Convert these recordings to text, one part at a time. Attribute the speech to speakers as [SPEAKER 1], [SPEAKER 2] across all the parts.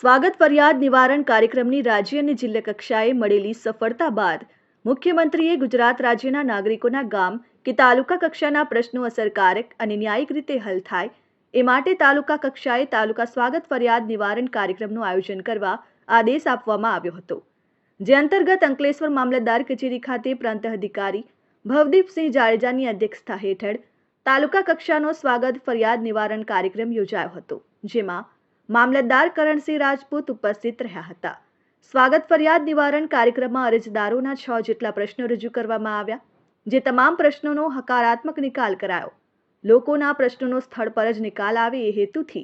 [SPEAKER 1] સ્વાગત ફરિયાદ નિવારણ કાર્યક્રમની રાજ્ય અને જિલ્લા કક્ષાએ મળેલી સફળતા બાદ મુખ્યમંત્રીએ ગુજરાત રાજ્યના નાગરિકોના ગામ કે તાલુકા કક્ષાના પ્રશ્નો અસરકારક અને ન્યાયિક રીતે હલ થાય એ માટે તાલુકા કક્ષાએ તાલુકા સ્વાગત ફરિયાદ નિવારણ કાર્યક્રમનું આયોજન કરવા આદેશ આપવામાં આવ્યો હતો. જે અંતર્ગત અંકલેશ્વર મામલતદાર કચેરી ખાતે પ્રાંત અધિકારી ભવદીપસિંહ જાડેજાની અધ્યક્ષતા હેઠળ તાલુકા કક્ષાનો સ્વાગત ફરિયાદ નિવારણ કાર્યક્રમ યોજાયો હતો, જેમાં મામલતદાર કરણસિંહ રાજપૂત ઉપસ્થિત રહ્યા હતા. સ્વાગત ફરિયાદ નિવારણ કાર્યક્રમમાં અરજદારોના છ જેટલા પ્રશ્નો રજૂ કરવામાં આવ્યા, જે તમામ પ્રશ્નોનો હકારાત્મક નિકાલ કરાયો. લોકોના પ્રશ્નોનો સ્થળ પર જ નિકાલ આવે એ હેતુથી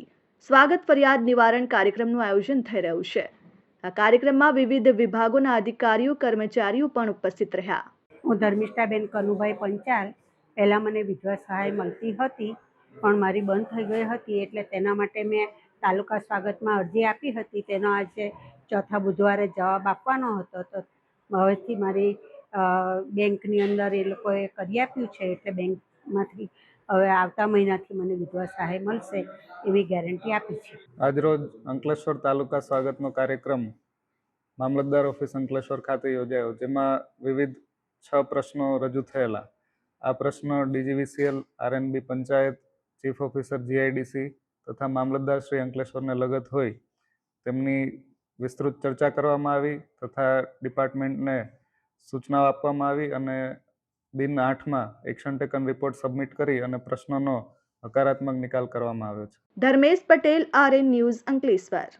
[SPEAKER 1] સ્વાગત ફરિયાદ નિવારણ કાર્યક્રમનું આયોજન થઈ રહ્યું છે. આ કાર્યક્રમમાં વિવિધ વિભાગોના અધિકારીઓ, કર્મચારીઓ પણ ઉપસ્થિત રહ્યા.
[SPEAKER 2] હું ધર્મિષ્ઠાબેન કનુભાઈ પંચાલ. પહેલાં મને વિધવા સહાય મળતી હતી, પણ મારી બંધ થઈ ગઈ હતી એટલે તેના માટે મેં તાલુકા સ્વાગતમાં અરજી આપી હતી. તેનો આજે ચોથા બુધવારે જવાબ આપવાનો હતો. તો હવેથી મારી બેંકની અંદર એ લોકોએ કરી આપ્યું છે. એટલે બેંકમાંથી હવે આવતા મહિનાથી મને વિધવા સહાય મળશે એવી ગેરંટી આપી છે.
[SPEAKER 3] આજરોજ અંકલેશ્વર તાલુકા સ્વાગતનો કાર્યક્રમ મામલતદાર ઓફિસ અંકલેશ્વર ખાતે યોજાયો, જેમાં વિવિધ છ પ્રશ્નો રજૂ થયેલા. આ પ્રશ્નો DGVCL, RNB panchayat, chief officer, GIDC તથા મામલતદાર શ્રી અંકલેશ્વરને લગત હોય, તેમની વિસ્તૃત ચર્ચા કરવામાં આવી તથા ડિપાર્ટમેન્ટને સૂચનાઓ આપવામાં આવી અને દિન આઠમાં એક્શન ટેકન રિપોર્ટ સબમિટ કરી અને પ્રશ્નોનો હકારાત્મક નિકાલ કરવામાં આવ્યો છે.
[SPEAKER 1] Dharmesh Patel, RN news, Ankleshwar.